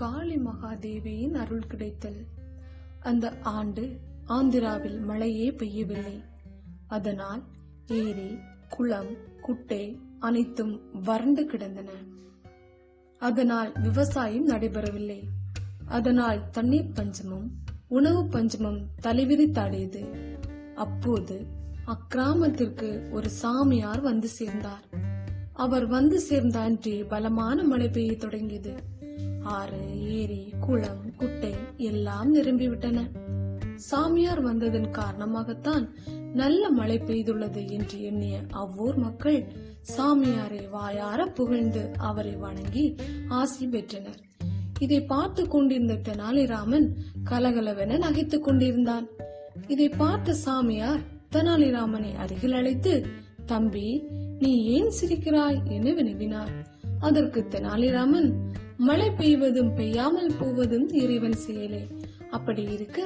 காளி மகாதேவியின் அருள் கிடைத்தல். அந்த ஆண்டு ஆந்திராவில் மழையே பெய்யவில்லை. அதனால் ஏரி குளம் குட்டை அனைத்தும் வறண்டு கிடந்தன. அதனால் விவசாயம் நடைபெறவில்லை. அதனால் தண்ணீர் பஞ்சமும் உணவு பஞ்சமும் தலைவிரித்தாடியது. அப்போது அக்கிராமத்திற்கு ஒரு சாமியார் வந்து சேர்ந்தார். அவர் வந்து சேர்ந்த அன்றே பலமான மழை பெய்ய தொடங்கியது. ஆறு ஏரி குளம் குட்டை எல்லாம் நிரம்பிவிட்டன. சாமியார் வந்ததன் காரணமாகத்தான் நல்ல மழை பெய்துள்ளது என்று எண்ணிய அவ்வூர் மக்கள் சாமியாரை வாயார புகழ்ந்து அவரை வணங்கி ஆசி பெற்றனர். இதை பார்த்து கொண்டிருந்த தெனாலிராமன் கலகலவென நகைத்துக் கொண்டிருந்தான். இதை பார்த்த சாமியார் தெனாலிராமனை அருகில் அழைத்து தம்பி நீ ஏன் சிரிக்கிறாய்? என வினவினார். அதற்கு தெனாலிராமன் மழை பெய்வதும் பெய்யாமல் போவதும் இறைவன் செயலே. அப்படி இருக்க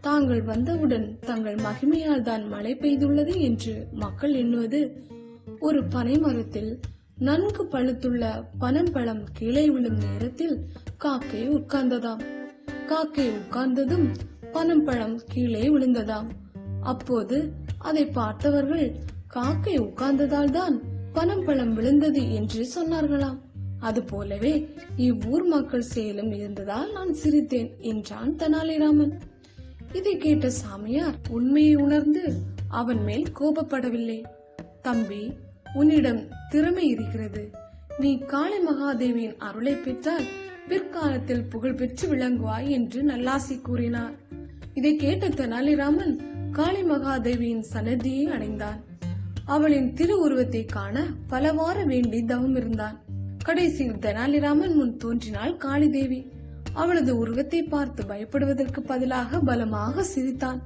தாங்கள் வந்தவுடன் தங்கள் மகிமையால் தான் மழை பெய்துள்ளது என்று மக்கள் எண்ணுவது ஒரு பனை மரத்தில் நன்கு பழுத்துள்ள பனம்பழம் கீழே விழும் நேரத்தில் காக்கை உட்கார்ந்ததாம். காக்கை உட்கார்ந்ததும் பனம்பழம் கீழே விழுந்ததாம். அப்போது அதை பார்த்தவர்கள் காக்கை உட்கார்ந்ததால் தான் பனம்பழம் விழுந்தது என்று சொன்னார்களாம். அதுபோலவே இவ்வூர் மக்கள் செயலும் இருந்ததால் நான் சிரித்தேன் என்றான் தெனாலிராமன். இதை கேட்ட சாமியார் உண்மையை உணர்ந்து அவன் மேல் கோபப்படவில்லை. தம்பி உன்னிடம் திறமை இருக்கிறது. நீ காளி மகாதேவியின் அருளை பெற்றால் பிற்காலத்தில் புகழ் பெற்று விளங்குவாய் என்று நல்லாசி கூறினார். இதை கேட்ட தெனாலிராமன் காளி மகாதேவியின் சன்னதியை அடைந்தான். அவளின் திருவுருவத்தை காண பலவாறு வேண்டி தவம் இருந்தான் கடைசியில் தெனாலிராமன் முன் தோன்றினாள் காளிதேவி. அவளது உருவத்தை பார்த்து பயப்படுவதற்கு பதிலாக பலமாக சிரித்தான்.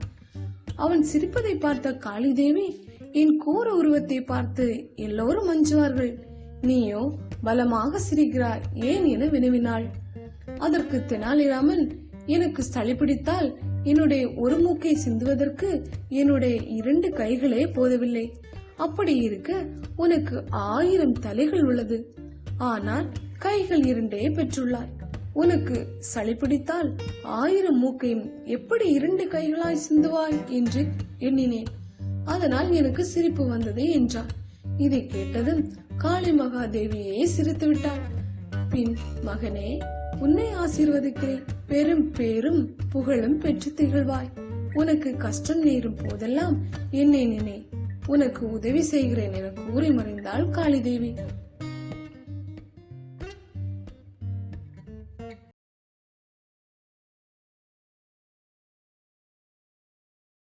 அவன் சிரிப்பதை பார்த்த காளிதேவி என் கோர உருவத்தை பார்த்து எல்லோரும் அஞ்சுவார்கள். நீயோ பலமாக சிரிக்கிறாய் ஏன் என வினவினாள். அதற்கு தெனாலிராமன் எனக்கு சளி பிடித்தால் என்னுடைய ஒரு மூக்கை சிந்துவதற்கு என்னுடைய இரண்டு கைகளே போதவில்லை. அப்படி இருக்க உனக்கு ஆயிரம் தலைகள் உள்ளது. ஆனால் கைகள் இரண்டே பெற்றுள்ளாய். உனக்கு சளி பிடித்தால் ஆயிரம் மூக்கையும் எப்படி இரண்டு கைகளாய் சிந்துவாய் என்று எண்ணினேன். அதனால் எனக்கு சிரிப்பு வந்தது என்றான். இதை கேட்டதும் காளி மகாதேவியே சிரித்து விட்டாள். பின் மகனே உன்னை ஆசீர்வதிக்கிறேன். பெரும் பேரும் புகழும் பெற்று திகழ்வாய். உனக்கு கஷ்டம் நேரும் போதெல்லாம் என்னை நினை. உனக்கு உதவி செய்கிறேன் என கூறி மறைந்தாள் காளிதேவி.